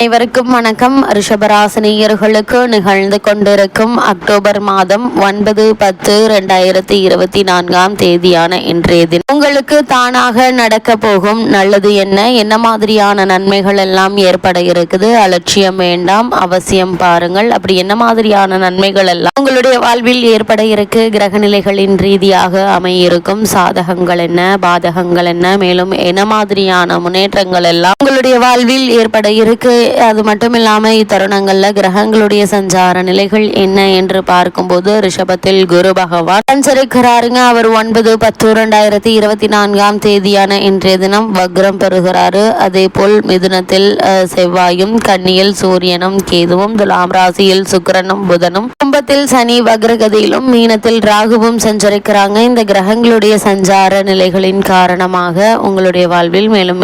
அனைவருக்கும் வணக்கம். ரிஷபராசினியர்களுக்கு நிகழ்ந்து கொண்டிருக்கும் அக்டோபர் மாதம் ஒன்பது பத்து ரெண்டாயிரத்தி இருபத்தி நான்காம் தேதியான இன்றைய தினம். உங்களுக்கு தானாக நடக்க போகும் நல்லது என்ன? என்ன மாதிரியான நன்மைகள் எல்லாம் ஏற்பட இருக்குது? அலட்சியம் வேண்டாம். அவசியம் பாருங்கள். அப்படி என்ன மாதிரியான நன்மைகள் எல்லாம் உங்களுடைய வாழ்வில் ஏற்பட இருக்கு? கிரகநிலைகளின் ரீதியாக அமையிருக்கும் சாதகங்கள் என்ன? பாதகங்கள் என்ன? மேலும் என்ன மாதிரியான முன்னேற்றங்கள் எல்லாம் உங்களுடைய வாழ்வில் ஏற்பட இருக்கு? அது மட்டும் இல்லாமல் இத்தருணங்கள்ல கிரகங்களுடைய சஞ்சார நிலைகள் என்ன என்று பார்க்கும்போது ரிஷபத்தில் குரு பகவான் சஞ்சரிக்கிறாருங்க. அவர் ஒன்பது பத்து ரெண்டாயிரத்தி இருபத்தி நான்காம் தேதியான இன்றைய தினம் வக்ரம் பெறுகிறாரு. அதே போல் மிதுனத்தில் செவ்வாயும் கன்னியில் சூரியனும் கேதுவும் துலாம் ராசியில் சுக்கிரனும் புதனும் கும்பத்தில் சனி வக்ரகதியிலும் மீனத்தில் ராகுவும் சஞ்சரிக்கிறாங்க. இந்த கிரகங்களுடைய சஞ்சார நிலைகளின் காரணமாக உங்களுடைய வாழ்வில் மேலும்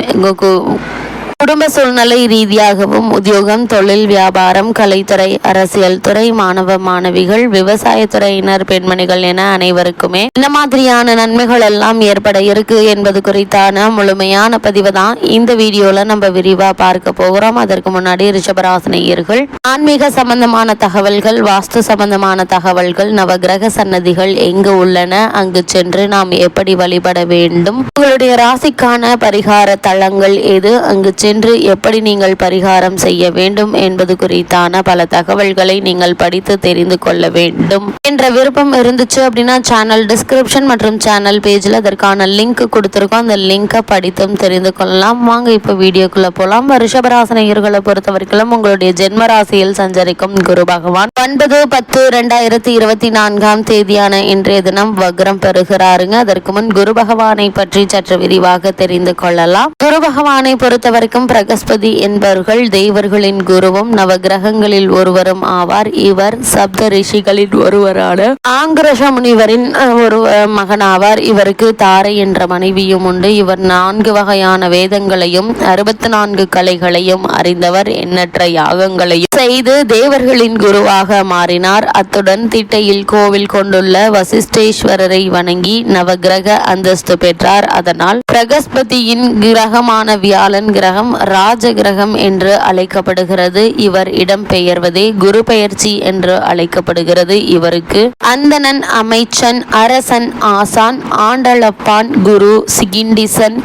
குடும்ப சூழ்நிலை ரீதியாகவும் உத்தியோகம் தொழில் வியாபாரம் கலைத்துறை அரசியல் துறை மாணவ மாணவிகள் விவசாயத்துறையினர் பெண்மணிகள் என அனைவருக்குமே இந்த மாதிரியான நன்மைகள் எல்லாம் ஏற்பட இருக்கு என்பது குறித்தான முழுமையான பதிவு தான் இந்த வீடியோல நம்ம விரிவா பார்க்க போகிறோம். அதற்கு முன்னாடி ரிஷபராசனையர்கள் ஆன்மீக சம்பந்தமான தகவல்கள் வாஸ்து சம்பந்தமான தகவல்கள் நவகிரக சன்னதிகள் எங்கு உள்ளன அங்கு சென்று நாம் எப்படி வழிபட வேண்டும் உங்களுடைய ராசிக்கான பரிகார தளங்கள் எது அங்கு சென்று எப்படி நீங்கள் பரிகாரம் செய்ய வேண்டும் என்பது குறித்தான பல தகவல்களை நீங்கள் படித்து தெரிந்து கொள்ள வேண்டும். என்ற விருப்பம் இருந்துச்சு அப்படின்னா சேனல் டிஸ்கிரிப்ஷன் மற்றும் சேனல் பேஜில் அதற்கான லிங்க் கொடுத்துருக்கோம். அந்த லிங்கை படித்தும் தெரிந்து கொள்ளலாம். வாங்க இப்போ வீடியோக்குள்ளே போகலாம் ரிஷபராசனையர்களை பொறுத்த வரைக்கும் உங்களுடைய ஜென்ம ராசியில் சஞ்சரிக்கும் குரு பகவான். ஒன்பது பத்து ரெண்டாயிரத்தி இருபத்தி நான்காம் தேதியான இன்றைய தினம் வக்ரம் பெறுகிறாருங்க. அதற்கு முன் குரு பகவானை பற்றி சற்று விரிவாக தெரிந்து கொள்ளலாம். குரு பகவானை பொறுத்த வரைக்கும் பிரகஸ்பதி என்பவர்கள் தெய்வர்களின் குருவும் நவகிரகங்களில் ஒருவரும் ஆவார். இவர் சப்த ரிஷிகளின் ஒருவரான ஆங்கிரஷ முனிவரின் ஒரு மகனாவார். இவருக்கு தாரை என்ற மனைவியும் உண்டு. இவர் நான்கு வகையான வேதங்களையும் அறுபத்தி நான்கு கலைகளையும் அறிந்தவர். எண்ணற்ற யாகங்களையும் செய்து தேவர்களின் குருவாக மாறினார். அத்துடன் திட்டையில் கோவில் கொண்டுள்ள வசிஷ்டேஸ்வரரை வணங்கி நவகிரக அந்தஸ்து பெற்றார். அதனால் பிரகஸ்பதியின் கிரகமான வியாழன் கிரகம் ராஜகிரகம் என்று அழைக்கப்படுகிறது. இவர் இடம் பெயர்வதே குரு பெயர்ச்சி என்று அழைக்கப்படுகிறது. இவருக்கு அந்தணன் அமைச்சன் அரசன் ஆசான் ஆண்டளப்பான் குரு சிகிண்டிசன்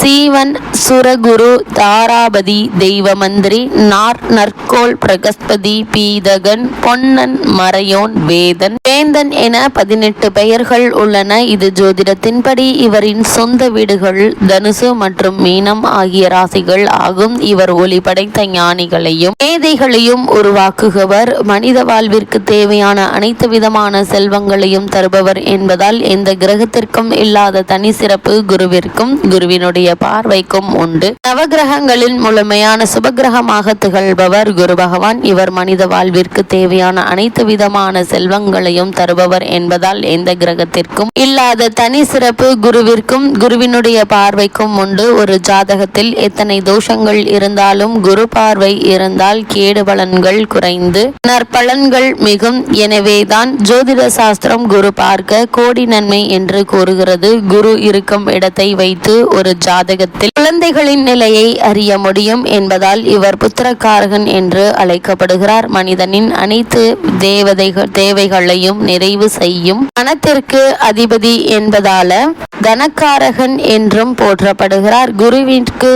சீவன் சுரகுரு தாராபதி தெய்வமந்திரி நார் நற்கோள் பிரகஸ்பதி பீதகன் பொன்னன் மறையோன் வேதன் வேந்தன் என பதினெட்டு பெயர்கள் உள்ளன. இது ஜோதிடத்தின்படி இவரின் சொந்த வீடுகள் தனுசு மற்றும் மீனம் ஆகிய ராசிகள் ஆகும் இவர் ஒளி படைத்த ஞானிகளையும் மேதைகளையும் உருவாக்குகவர் மனித வாழ்விற்கு தேவையான அனைத்து விதமான செல்வங்களையும் தருபவர் என்பதால் எந்த கிரகத்திற்கும் இல்லாத தனி சிறப்பு குருவிற்கும் குருவினுடைய பார்வைக்கும் உண்டு. நவகிரகங்களின் முழுமையான சுபகிரகமாக திகழ்பவர் குரு பகவான். இவர் மனித வாழ்விற்கு தேவையான அனைத்து விதமான செல்வங்களையும் தருபவர் என்பதால் எந்த கிரகத்திற்கும் இல்லாத தனி சிறப்பு குருவிற்கும் குருவினுடைய பார்வைக்கும் உண்டு. ஒரு ஜாதகத்தில் எத்தனை தோஷங்கள் இருந்தாலும் குரு பார்வை இருந்தால் கேடு பலன்கள் குறைந்து நற்பலன்கள் மிகும். எனவேதான் ஜோதிட சாஸ்திரம் குரு பார்க்க கோடி நன்மை என்று கூறுகிறது. குரு இருக்கும் இடத்தை வைத்து ஒரு ஜாதகத்தில் குழந்தைகளின் நிலையை அறிய முடியும் என்பதால் இவர் புத்திரக்காரகன் என்று அழைக்கப்படுகிறார். மனிதனின் அனைத்து தேவதைகள் தேவைகளையும் நிறைவு செய்யும். மனத்திற்கு அதிபதி என்பதால தனக்காரகன் என்றும் போற்றப்படுகிறார். குருவிற்கு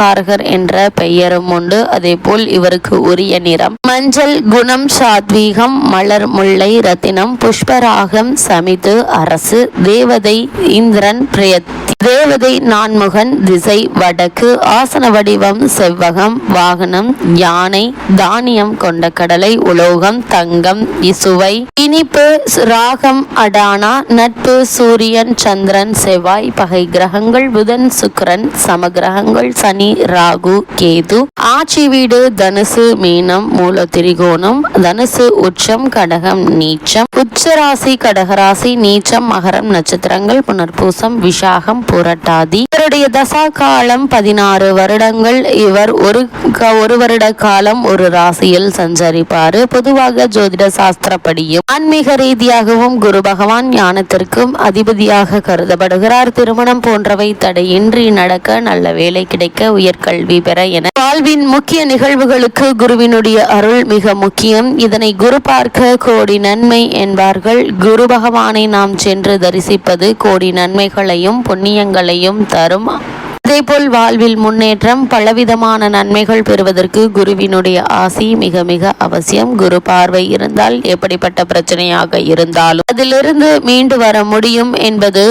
கார்கர் என்ற பெயரும் உண்டு. அதே போல் இவருக்கு உரிய நிறம். மஞ்சள் குணம் சாத்வீகம் மலர் முல்லை ரத்தினம் புஷ்பராகம் சமிது அரசு தேவதை இந்திரன் பிரயத் தேவதை நான்முகன் திசை வடக்கு ஆசன வடிவம் செவ்வகம் வாகனம் யானை தானியம் கொண்ட கடலை உலோகம் தங்கம் இசுவை. இனிப்பு ராகம் அடானா நட்பு சூரியன் சந்திரன் செவ்வாய் பகை கிரகங்கள் புதன் சுக்கரன் சமகிரகங்கள் சனி ராகு கேது. ஆட்சி வீடு தனுசு மீனம் மூல திரிகோணம் தனுசு உச்சம் கடகம் நீச்சம். உச்சராசி கடகராசி நீச்சம் மகரம் நட்சத்திரங்கள் புனர்பூசம் விஷாகம் புரட்டாதி. இவருடைய தசா காலம் பதினாறு வருடங்கள். இவர் ஒரு க- ஒரு வருட காலம் ஒரு ராசியில் சஞ்சரிப்பார். பொதுவாக ஜோதிட சாஸ்திரப்படியும் ஆன்மீக ரீதியாகவும் குரு பகவான் ஞானத்திற்கும் அதிபதியாக கருதப்படுகிறார். திருமணம் போன்றவை தடையின்றி நடக்க நல்ல வேலை கிடைக்க உயர்கல்வி பெற என வாழ்வின் முக்கிய நிகழ்வுகளுக்கு குருவினுடைய அருள் மிக முக்கியம். இதனை குரு பார்க்க கோடி நன்மை என்பார்கள். குரு பகவானை நாம் சென்று தரிசிப்பது கோடி நன்மைகளையும் தானியங்களையும் தரும். அதேபோல் வாழ்வில் முன்னேற்றம் பலவிதமான நன்மைகள் பெறுவதற்கு குருவினுடைய ஆசி மிக மிக அவசியம். குரு பார்வை இருந்தால் எப்படிப்பட்ட பிரச்சனையாக இருந்தாலும் அதிலிருந்து மீண்டு வர முடியும் என்பது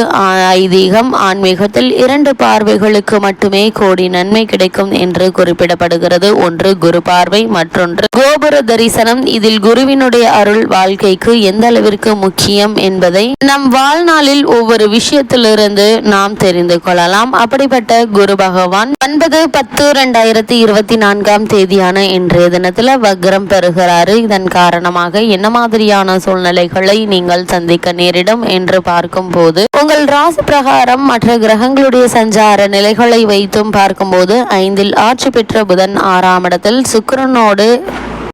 ஐதீகம். ஆன்மீகத்தில் இரண்டு பார்வைகளுக்கு மட்டுமே கோடி நன்மை கிடைக்கும் என்று குறிப்பிடப்படுகிறது. ஒன்று குரு பார்வை மற்றொன்று கோபுர தரிசனம். இதில் குருவினுடைய அருள் வாழ்க்கைக்கு எந்த அளவிற்கு முக்கியம் என்பதை நம் வாழ்நாளில் ஒவ்வொரு விஷயத்திலிருந்து நாம் தெரிந்து கொள்ளலாம். அப்படிப்பட்ட குரு பகவான் ஒன்பது பத்து ரெண்டாயிரத்தி இருபத்தி நான்காம் தேதியான இன்றைய தினத்துல வக்ரம் பெறுகிறாரு. இதன் காரணமாக என்ன மாதிரியான சூழ்நிலைகளை நீங்கள் சந்திக்க நேரிடும் என்று பார்க்கும் போது உங்கள் ராசி பிரகாரம் மற்ற கிரகங்களுடைய சஞ்சார நிலைகளை வைத்தும் பார்க்கும்போது ஐந்தில் ஆட்சி பெற்ற புதன் ஆறாம் இடத்தில் சுக்கரனோடு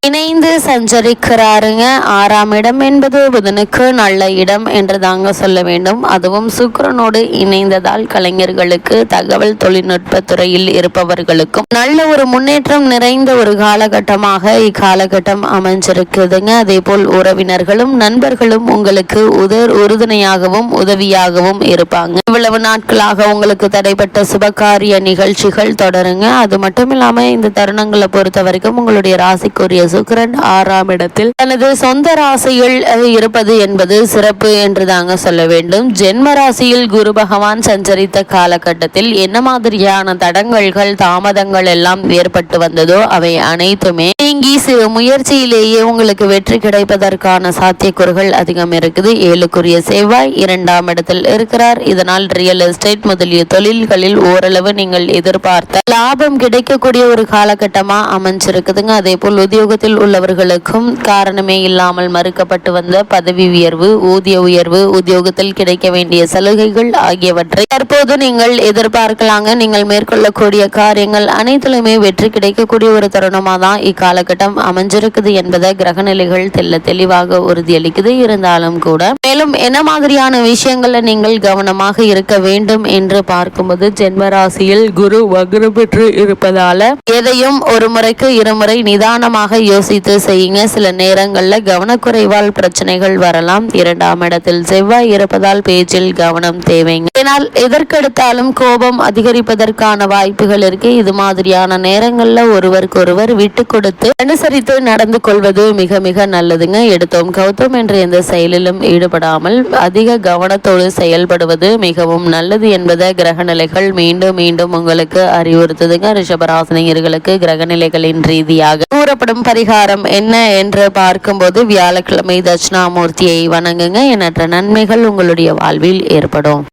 இணைந்து சஞ்சரிக்கிறாருங்க. ஆறாம் இடம் என்பது புதனுக்கு நல்ல இடம் என்று தாங்க சொல்ல வேண்டும். அதுவும் சுக்கரனோடு இணைந்ததால் கலைஞர்களுக்கு தகவல் தொழில்நுட்ப துறையில் இருப்பவர்களுக்கும் நல்ல ஒரு முன்னேற்றம் நிறைந்த ஒரு காலகட்டமாக இக்காலகட்டம் அமைஞ்சிருக்குதுங்க. அதே போல் உறவினர்களும் நண்பர்களும் உங்களுக்கு உதர் உறுதுணையாகவும் உதவியாகவும் இருப்பாங்க. இவ்வளவு நாட்களாக உங்களுக்கு தடைப்பட்ட சுபகாரிய நிகழ்ச்சிகள் தொடருங்க. அது மட்டும் இல்லாம இந்த தருணங்களை பொறுத்த வரைக்கும் உங்களுடைய ராசிக்குரிய சுக்கரன் ஆறாம் இடத்தில். தனது சொந்த ராசியில் இருப்பது என்பது சிறப்பு என்று தாங்க சொல்ல வேண்டும். ஜென்ம ராசியில் குரு பகவான் சஞ்சரித்த காலகட்டத்தில் என்ன மாதிரியான தடங்கல்கள் தாமதங்கள் எல்லாம் ஏற்பட்டு வந்ததோ அவை அனைத்துமே நீங்கி சிறு முயற்சியிலேயே உங்களுக்கு வெற்றி கிடைப்பதற்கான சாத்தியக்கூறுகள் அதிகம் இருக்குது. ஏழுக்குரிய செவ்வாய் இரண்டாம் இடத்தில் இருக்கிறார். இதனால் ரியல் எஸ்டேட் முதலிய தொழில்களில் ஓரளவு நீங்கள் எதிர்பார்த்த லாபம் கிடைக்கக்கூடிய ஒரு காலகட்டமா அமைஞ்சிருக்குதுங்க. அதே போல் உத்தியோகத்தில் உள்ளவர்களுக்கும் காரணமே இல்லாமல் மறுக்கப்பட்டு வந்த பதவி உயர்வு ஊதிய உயர்வு உத்தியோகத்தில் கிடைக்க வேண்டிய சலுகைகள் ஆகியவற்றை தற்போது நீங்கள் எதிர்பார்க்கலாங்க. நீங்கள் மேற்கொள்ளக்கூடிய காரியங்கள் அனைத்திலுமே வெற்றி கிடைக்கக்கூடிய ஒரு தருணமாக தான் இக்காலகட்டம் அமைஞ்சிருக்குது என்பதை கிரகநிலைகள் தெல்ல தெளிவாக உறுதியளிக்குது. இருந்தாலும் கூட மேலும் என்ன மாதிரியான விஷயங்கள்ல நீங்கள் கவனமாக இருக்க வேண்டும் என்று பார்க்கும்போது ஜென்மராசியில் குரு வக்ர பெற்று இருப்பதால எதையும் ஒரு முறைக்கு இருமுறை நிதானமாக யோசித்து செய்யுங்க. சில நேரங்களில் கவனக்குறைவால் பிரச்சனைகள் வரலாம். இரண்டாம் இடத்தில் செவ்வாய் இருப்பதால் பேச்சில் கவனம் தேவைங்க. இதனால் எதற்கெடுத்தாலும் கோபம் அதிகரிப்பதற்கான வாய்ப்புகள் இருக்கு. இது மாதிரியான நேரங்கள்ல ஒருவருக்கொருவர் விட்டு கொடுத்து அனுசரித்து நடந்து கொள்வது மிக மிக நல்லதுங்க. எடுத்தோம் கௌதம் என்ற எந்த செயலிலும் ஈடுபடாமல் அதிக கவனத்தோடு செயல்படுவது மிகவும் நல்லது என்பதை கிரகநிலைகள் மீண்டும் மீண்டும் உங்களுக்கு அறிவுறுத்துதுங்க. ரிஷபராசினியர்களுக்கு கிரகநிலைகளின் ரீதியாக கூறப்படும் பரிகாரம் என்ன என்று பார்க்கும்போது வியாழக்கிழமை தட்சிணாமூர்த்தியை வணங்குங்க. எண்ணற்ற நன்மைகள் உங்களுடைய வாழ்வில் ஏற்படும்.